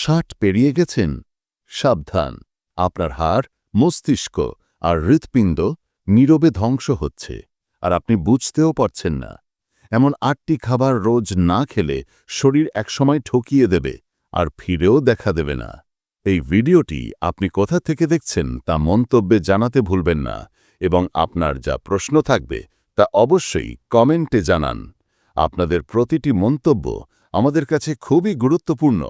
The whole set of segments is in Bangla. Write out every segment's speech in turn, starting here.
ষাট পেরিয়ে গেছেন। সাবধান, আপনার হাড়, মস্তিষ্ক আর হৃৎপিণ্ড নীরবে ধ্বংস হচ্ছে, আর আপনি বুঝতেও পারছেন না। এমন আটটি খাবার রোজ না খেলে শরীর একসময় ঠকিয়ে দেবে আর ফিরেও দেখা দেবে না। এই ভিডিওটি আপনি কোথা থেকে দেখছেন তা মন্তব্যে জানাতে ভুলবেন না এবং আপনার যা প্রশ্ন থাকবে তা অবশ্যই কমেন্টে জানান। আপনাদের প্রতিটি মন্তব্য আমাদের কাছে খুবই গুরুত্বপূর্ণ।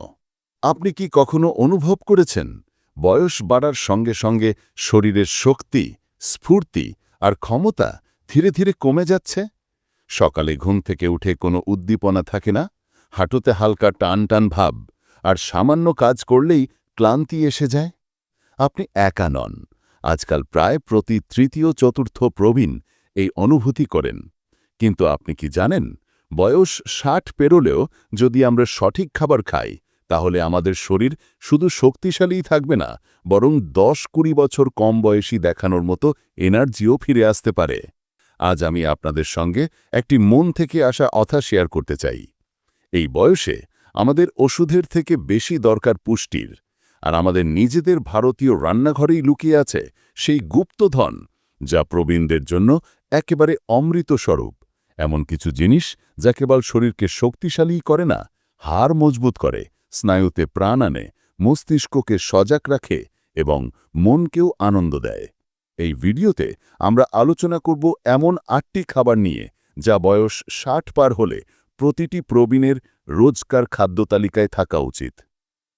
আপনি কি কখনো অনুভব করেছেন বয়স বাড়ার সঙ্গে সঙ্গে শরীরের শক্তি, স্ফূর্তি আর ক্ষমতা ধীরে ধীরে কমে যাচ্ছে? সকালে ঘুম থেকে উঠে কোনো উদ্দীপনা থাকে না, হাঁটুতে হালকা টান টান ভাব আর সামান্য কাজ করলেই ক্লান্তি এসে যায়? আপনি একা নন, আজকাল প্রায় প্রতি তৃতীয় চতুর্থ প্রবীণ এই অনুভূতি করেন। কিন্তু আপনি কি জানেন, বয়স ষাট পেরোলেও যদি আমরা সঠিক খাবার খাই তাহলে আমাদের শরীর শুধু শক্তিশালীই থাকবে না, বরং দশ কুড়ি বছর কম বয়সী দেখানোর মতো এনার্জিও ফিরে আসতে পারে। আজ আমি আপনাদের সঙ্গে একটি মন থেকে আসা অথা শেয়ার করতে চাই। এই বয়সে আমাদের ওষুধের থেকে বেশি দরকার পুষ্টির, আর আমাদের নিজেদের ভারতীয় রান্নাঘরেই লুকিয়ে আছে সেই গুপ্তধন, যা প্রবীণদের জন্য একেবারে অমৃত স্বরূপ এমন কিছু জিনিস যা কেবল শরীরকে শক্তিশালী করে না, হাড় মজবুত করে স্নায়ুতে প্রাণ আনে, মস্তিষ্ককে সজাগ রাখে এবং মনকেও আনন্দ দেয়। এই ভিডিওতে আমরা আলোচনা করব এমন আটটি খাবার নিয়ে, যা বয়স ষাট পার হলে প্রতিটি প্রবীণের রোজকার খাদ্য তালিকায় থাকা উচিত।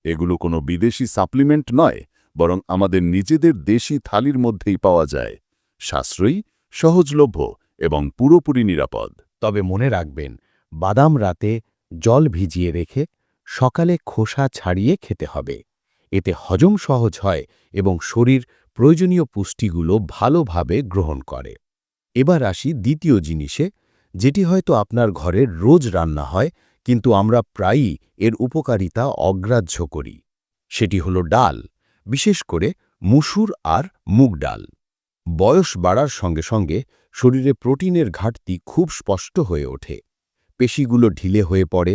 এগুলো কোনো বিদেশি সাপ্লিমেন্ট নয়, বরং আমাদের নিজেদের দেশি থালির মধ্যেই পাওয়া যায়। সাশ্রয়ী, সহজলভ্য এবং পুরোপুরি নিরাপদ। তবে মনে রাখবেন, বাদাম রাতে জল ভিজিয়ে রেখে সকালে খোসা ছাড়িয়ে খেতে হবে। এতে হজম সহজ হয় এবং শরীর প্রয়োজনীয় পুষ্টিগুলো ভালোভাবে গ্রহণ করে। এবার আসি দ্বিতীয় জিনিসে, যেটি হয়তো আপনার ঘরের রোজ রান্না হয়, কিন্তু আমরা প্রায়ই এর উপকারিতা অগ্রাহ্য করি। সেটি হল ডাল, বিশেষ করে মুসুর আর মুগ ডাল। বয়স বাড়ার সঙ্গে সঙ্গে শরীরে প্রোটিনের ঘাটতি খুব স্পষ্ট হয়ে ওঠে। পেশিগুলো ঢিলে হয়ে পড়ে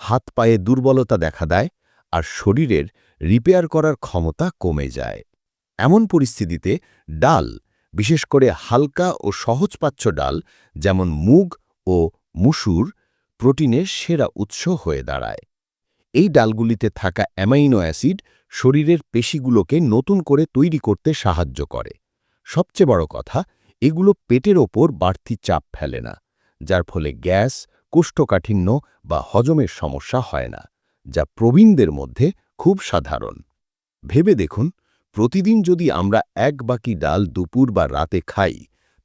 হাত পায়ে দুর্বলতা দেখা দেয় আর শরীরের রিপেয়ার করার ক্ষমতা কমে যায়। এমন পরিস্থিতিতে ডাল, বিশেষ করে হালকা ও সহজপাচ্য ডাল, যেমন মুগ ও মুসুর প্রোটিনের সেরা উৎস হয়ে দাঁড়ায়। এই ডালগুলিতে থাকা অ্যামাইনো অ্যাসিড শরীরের পেশিগুলোকে নতুন করে তৈরি করতে সাহায্য করে। সবচেয়ে বড় কথা, এগুলো পেটের ওপর বাড়তি চাপ ফেলে না, যার ফলে গ্যাস কোষ্ঠকাঠিন্য বা হজমের সমস্যা হয় না, যা প্রবীণদের মধ্যে খুব সাধারণ। ভেবে দেখুন, প্রতিদিন যদি আমরা এক বাকি ডাল দুপুর বা রাতে খাই,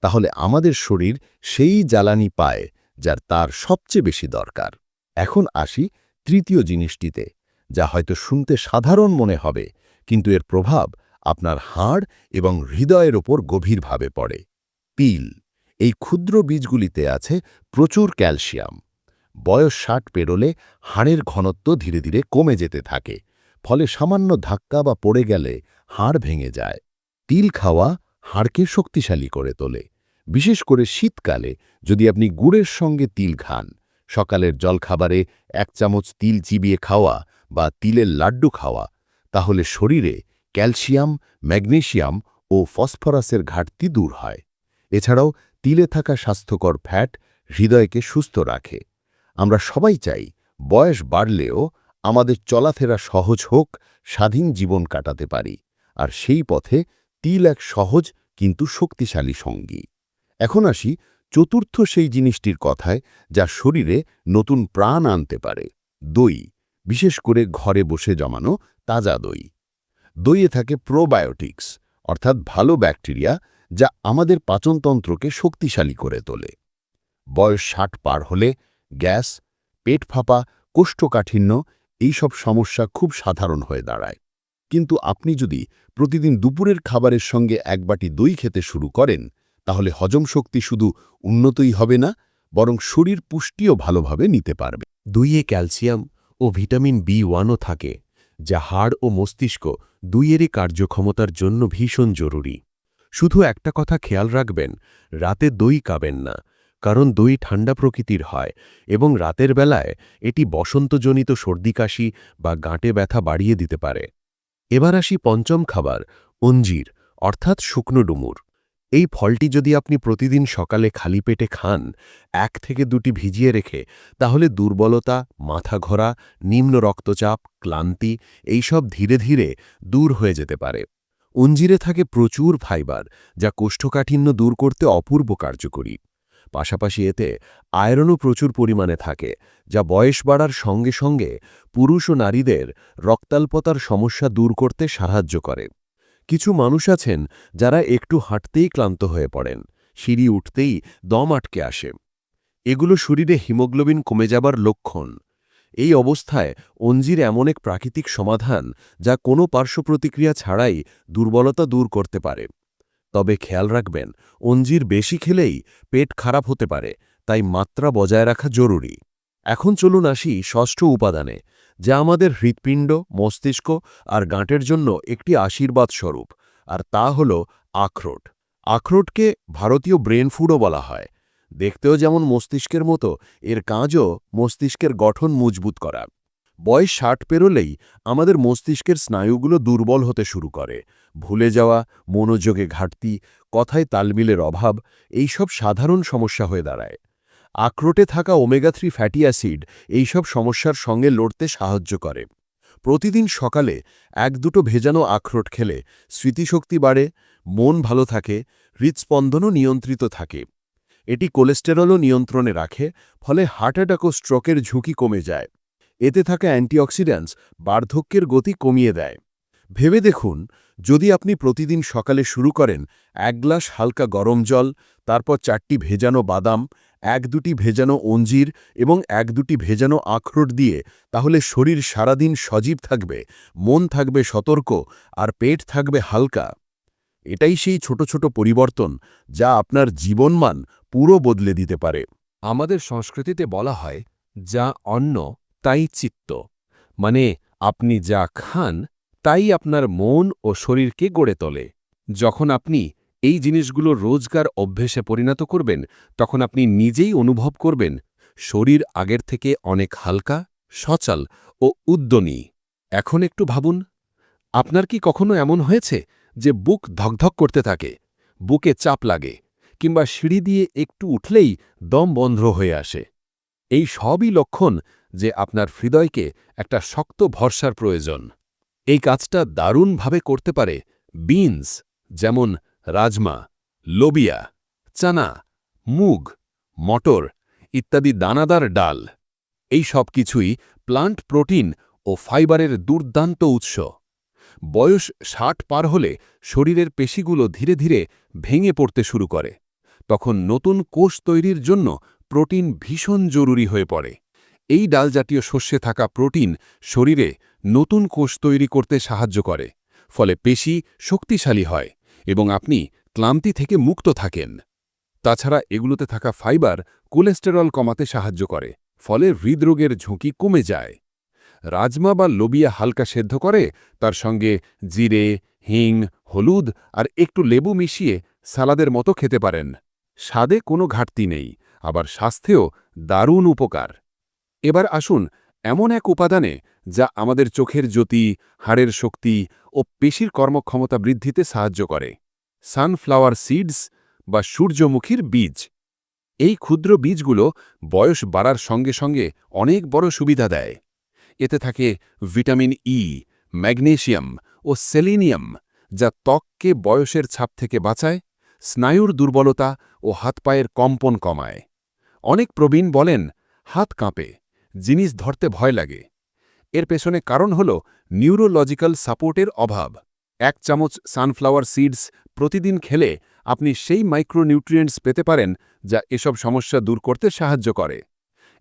তাহলে আমাদের শরীর সেই জ্বালানি পায় যার তার সবচেয়ে বেশি দরকার। এখন আসি তৃতীয় জিনিসটিতে, যা হয়তো শুনতে সাধারণ মনে হবে, কিন্তু এর প্রভাব আপনার হাড় এবং হৃদয়ের ওপর গভীরভাবে পড়ে। পিল এই ক্ষুদ্র বীজগুলিতে আছে প্রচুর ক্যালসিয়াম। বয়স ষাট পেরোলে হাড়ের ঘনত্ব ধীরে ধীরে কমে যেতে থাকে, ফলে সামান্য ধাক্কা বা পড়ে গেলে হাড় ভেঙে যায়। তিল খাওয়া হাড়কে শক্তিশালী করে তোলে। বিশেষ করে শীতকালে যদি আপনি গুড়ের সঙ্গে তিল খান, সকালের জলখাবারে এক চামচ তিল চিবিয়ে খাওয়া বা তিলের লাড্ডু খাওয়া, তাহলে শরীরে ক্যালসিয়াম ম্যাগনেশিয়াম ও ফসফরাসের ঘাটতি দূর হয়। এছাড়াও তিলে থাকা স্বাস্থ্যকর ফ্যাট হৃদয়কে সুস্থ রাখে। আমরা সবাই চাই বয়স বাড়লেও আমাদের চলাফেরা সহজ হোক, স্বাধীন জীবন কাটাতে পারি। আর সেই পথে তিল এক সহজ কিন্তু শক্তিশালী সঙ্গী। এখন আসি চতুর্থ সেই জিনিসটির কথায় যা শরীরে নতুন প্রাণ আনতে পারে, দই। বিশেষ করে ঘরে বসে জমানো তাজা দই। দইয়ে থাকে প্রোবায়োটিক্স অর্থাৎ ভালো ব্যাকটেরিয়া যা আমাদের পাচনতন্ত্রকে শক্তিশালী করে তোলে। বয়স ষাট পার হলে গ্যাস, পেট ফাঁপা, কোষ্ঠকাঠিন্য এইসব সমস্যা খুব সাধারণ হয়ে দাঁড়ায়। কিন্তু আপনি যদি প্রতিদিন দুপুরের খাবারের সঙ্গে এক বাটি দই খেতে শুরু করেন, তাহলে হজম শক্তি শুধু উন্নতই হবে না, বরং শরীর পুষ্টিও ভালোভাবে নিতে পারবে। দুইয়ে ক্যালসিয়াম ও ভিটামিন বি ওয়ানও থাকে, যা হাড় ও মস্তিষ্ক দুইয়েরই কার্যক্ষমতার জন্য ভীষণ জরুরি। শুধু একটা কথা খেয়াল রাখবেন, রাতে দই কাবেন না, কারণ দই ঠান্ডা প্রকৃতির হয় এবং রাতের বেলায় এটি বসন্তজনিত সর্দি কাশি বা গাঁটে ব্যথা বাড়িয়ে দিতে পারে। এবার আসি পঞ্চম খাবার, অঞ্জির, অর্থাৎ শুকনো ডুমুর। এই ফলটি যদি আপনি প্রতিদিন সকালে খালি পেটে খান, এক থেকে দুটি ভিজিয়ে রেখে, তাহলে দুর্বলতা, মাথা ঘোরা, নিম্ন রক্তচাপ, ক্লান্তি, এইসব ধীরে ধীরে দূর হয়ে যেতে পারে। অঞ্জিরে থাকে প্রচুর ফাইবার, যা কোষ্ঠকাঠিন্য দূর করতে অপূর্ব কার্যকরী। পাশাপাশি এতে আয়রনও প্রচুর পরিমাণে থাকে, যা বয়স বাড়ার সঙ্গে সঙ্গে পুরুষ ও নারীদের রক্তাল্পতার সমস্যা দূর করতে সাহায্য করে। কিছু মানুষ আছেন যারা একটু হাঁটতেই ক্লান্ত হয়ে পড়েন, সিঁড়ি উঠতেই দম আটকে আসে। এগুলো শরীরে হিমোগ্লোবিন কমে যাবার লক্ষণ। এই অবস্থায় অঞ্জির এমন এক প্রাকৃতিক সমাধান যা কোনো পার্শ্বপ্রতিক্রিয়া ছাড়াই দুর্বলতা দূর করতে পারে। তবে খেয়াল রাখবেন, অঞ্জির বেশি খেলেই পেট খারাপ হতে পারে, তাই মাত্রা বজায় রাখা জরুরি। এখন চলুন আসি ষষ্ঠ উপাদানে, যা আমাদের হৃৎপিণ্ড, মস্তিষ্ক আর গাঁটের জন্য একটি আশীর্বাদ স্বরূপ আর তা হল আখরোট। আখরোটকে ভারতীয় ব্রেন ফুডও বলা হয়। দেখতেও যেমন মস্তিষ্কের মতো, এর কাজও মস্তিষ্কের গঠন মজবুত করা। বয়স ষাট পেরোলেই আমাদের মস্তিষ্কের স্নায়ুগুলো দুর্বল হতে শুরু করে। ভুলে যাওয়া, মনোযোগে ঘাটতি, কথায় তালমিলের অভাব, এইসব সাধারণ সমস্যা হয়ে দাঁড়ায়। আখরোটে থাকা ওমেগা থ্রি ফ্যাটি অ্যাসিড এইসব সমস্যার সঙ্গে লড়তে সাহায্য করে। প্রতিদিন সকালে এক দুটো ভেজানো আখরোট খেলে স্মৃতিশক্তি বাড়ে, মন ভালো থাকে, হৃৎস্পন্দনও নিয়ন্ত্রিত থাকে। এটি কোলেস্টেরলও নিয়ন্ত্রণে রাখে, ফলে হার্ট অ্যাটাক ও স্ট্রোকের ঝুঁকি কমে যায়। এতে থাকা অ্যান্টিঅক্সিডেন্টস বার্ধক্যের গতি কমিয়ে দেয়। ভেবে দেখুন, যদি আপনি প্রতিদিন সকালে শুরু করেন এক গ্লাস হালকা গরম জল, তারপর চারটি ভেজানো বাদাম, এক দুটি ভেজানো অঞ্জির এবং এক দুটি ভেজানো আখরোট দিয়ে, তাহলে শরীর সারাদিন সজীব থাকবে, মন থাকবে সতর্ক আর পেট থাকবে হালকা। এটাই সেই ছোট ছোট পরিবর্তন যা আপনার জীবনমান পুরো বদলে দিতে পারে। আমাদের সংস্কৃতিতে বলা হয়, যা অন্ন, তাই চিত্ত। মানে আপনি যা খান, তাই আপনার মন ও শরীরকে গড়ে তোলে। যখন আপনি এই জিনিসগুলো রোজগার অভ্যেসে পরিণত করবেন, তখন আপনি নিজেই অনুভব করবেন, শরীর আগের থেকে অনেক হালকা, সচল ও উদ্যমী। এখন একটু ভাবুন, আপনার কি কখনো এমন হয়েছে যে বুক ধকধক করতে থাকে, বুকে চাপ লাগে? কিংবা সিঁড়ি দিয়ে একটু উঠলেই দম বন্ধ হয়ে আসে। এই সবই লক্ষণ যে আপনার হৃদয়কে একটা শক্ত ভরসার প্রয়োজন। এই কাজটা দারুণভাবে করতে পারে বিনস, যেমন রাজমা, লোবিয়া, চানা, মুগ, মটর ইত্যাদি দানাদার ডাল। এই সব কিছুই প্লান্ট প্রোটিন ও ফাইবারের দুর্দান্ত উৎস। বয়স ষাট পার হলে শরীরের পেশিগুলো ধীরে ধীরে ভেঙে পড়তে শুরু করে। তখন নতুন কোষ তৈরির জন্য প্রোটিন ভীষণ জরুরি হয়ে পড়ে। এই ডালজাতীয় শস্যে থাকা প্রোটিন শরীরে নতুন কোষ তৈরি করতে সাহায্য করে, ফলে পেশি শক্তিশালী হয় এবং আপনি ক্লান্তি থেকে মুক্ত থাকেন। তাছাড়া এগুলোতে থাকা ফাইবার কোলেস্টেরল কমাতে সাহায্য করে, ফলে হৃদরোগের ঝুঁকি কমে যায়। রাজমা বা লোবিয়া হালকা সেদ্ধ করে, তার সঙ্গে জিরে, হিং, হলুদ আর একটু লেবু মিশিয়ে সালাদের মতো খেতে পারেন। স্বাদে কোনো ঘাটতি নেই, আবার স্বাস্থ্যেও দারুণ উপকার। এবার আসুন এমন এক উপাদানে যা আমাদের চোখের জ্যোতি, হাড়ের শক্তি ও পেশির কর্মক্ষমতা বৃদ্ধিতে সাহায্য করে। সানফ্লাওয়ার সিডস বা সূর্যমুখীর বীজ। এই ক্ষুদ্র বীজগুলো বয়স বাড়ার সঙ্গে সঙ্গে অনেক বড় সুবিধা দেয়। এতে থাকে ভিটামিন ই ম্যাগনেশিয়াম ও সেলিনিয়াম, যা ত্বককে বয়সের ছাপ থেকে বাঁচায়, স্নায়ুর দুর্বলতা ও হাত পায়ের কম্পন কমায়। অনেক প্রবীণ বলেন, হাত কাঁপে, জিনিস ধরতে ভয় লাগে। এর পেছনে কারণ হল নিউরোলজিক্যাল সাপোর্টের অভাব। এক চামচ সানফ্লাওয়ার সিডস প্রতিদিন খেলে আপনি সেই মাইক্রোনিউট্রিয়েন্টস পেতে পারেন যা এসব সমস্যা দূর করতে সাহায্য করে।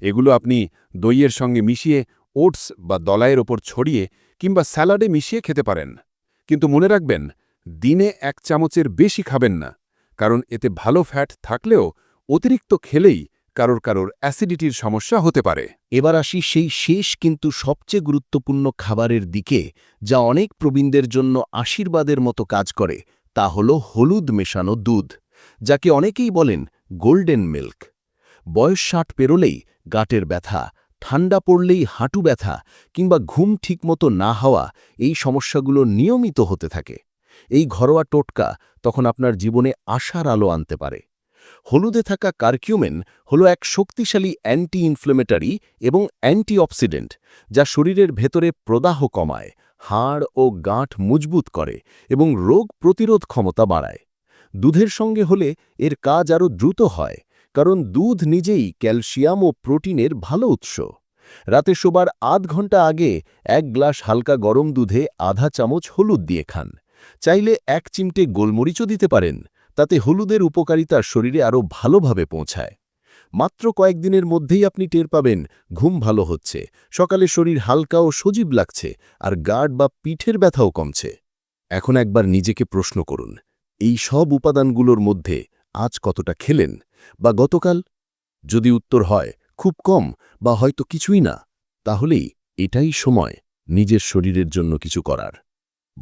এগুলো আপনি দইয়ের সঙ্গে মিশিয়ে, ওটস বা দলাইয়ের ওপর ছড়িয়ে কিংবা স্যালাডে মিশিয়ে খেতে পারেন। কিন্তু মনে রাখবেন, দিনে এক চামচের বেশি খাবেন না। কারণ এতে ভালো ফ্যাট থাকলেও অতিরিক্ত খেলেই কারোর কারোর অ্যাসিডিটির সমস্যা হতে পারে। এবার আসি সেই শেষ কিন্তু সবচেয়ে গুরুত্বপূর্ণ খাবারের দিকে, যা অনেক প্রবীণদের জন্য আশীর্বাদের মতো কাজ করে, তা হল হলুদ মেশানো দুধ, যাকে অনেকেই বলেন গোল্ডেন মিল্ক বয়স ষাট পেরোলেই গাটের ব্যথা, ঠান্ডা পড়লেই হাঁটু ব্যথা, কিংবা ঘুম ঠিকমতো না হওয়া এই সমস্যাগুলো নিয়মিত হতে থাকে। এই ঘরোয়া টোটকা তখন আপনার জীবনে আশার আলো আনতে পারে। হলুদে থাকা কার্কিউমেন হল এক শক্তিশালী অ্যান্টি ইনফ্লেমেটারি এবং অ্যান্টিঅক্সিডেন্ট যা শরীরের ভেতরে প্রদাহ কমায়, হাড় ও গাঁট মজবুত করে এবং রোগ প্রতিরোধ ক্ষমতা বাড়ায়। দুধের সঙ্গে হলে এর কাজ আরও দ্রুত হয়, কারণ দুধ নিজেই ক্যালসিয়াম ও প্রোটিনের ভালো উৎস। রাতে শোবার আধ ঘণ্টা আগে এক গ্লাস হালকা গরম দুধে আধা চামচ হলুদ দিয়ে খান। চাইলে এক চিমটে গোলমরিচও দিতে পারেন, তাতে হলুদের উপকারিতা শরীরে আরও ভালোভাবে পৌঁছায়। মাত্র কয়েকদিনের মধ্যেই আপনি টের পাবেন, ঘুম ভালো হচ্ছে, সকালে শরীর হালকা ও সজীব লাগছে, আর গার্ড বা পিঠের ব্যথাও কমছে। এখন একবার নিজেকে প্রশ্ন করুন, এই সব উপাদানগুলোর মধ্যে আজ কতটা খেলেন, বা গতকাল? যদি উত্তর হয়, খুব কম, বা হয়তো কিছুই না, তাহলেই এটাই সময় নিজের শরীরের জন্য কিছু করার।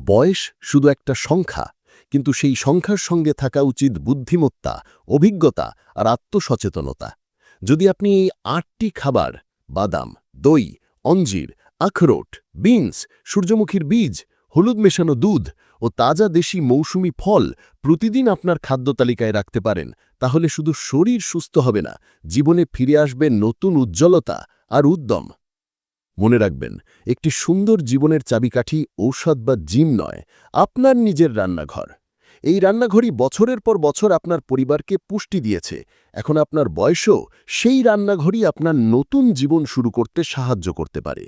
বয়স শুধু একটা সংখ্যা, কিন্তু সেই সংখ্যার সঙ্গে থাকা উচিত বুদ্ধিমত্তা, অভিজ্ঞতা আর আত্মসচেতনতা। যদি আপনি এই আটটি খাবার, বাদাম, দই, অঞ্জির, আখরোট, বিনস, সূর্যমুখীর বীজ, হলুদ মেশানো দুধ ও তাজা দেশি মৌসুমি ফল প্রতিদিন আপনার খাদ্য তালিকায় রাখতে পারেন, তাহলে শুধু শরীর সুস্থ হবে না, জীবনে ফিরে আসবে নতুন উজ্জ্বলতা আর উদ্যম। মনে রাখবেন, একটি সুন্দর জীবনের চাবিকাঠি ঔষধ বা জিম নয়, আপনার নিজের রান্নাঘর। এই রান্নাঘরই বছরের পর বছর আপনার পরিবারকে পুষ্টি দিয়েছে। এখন আপনার বয়সও সেই রান্নাঘরই আপনার নতুন জীবন শুরু করতে সাহায্য করতে পারে।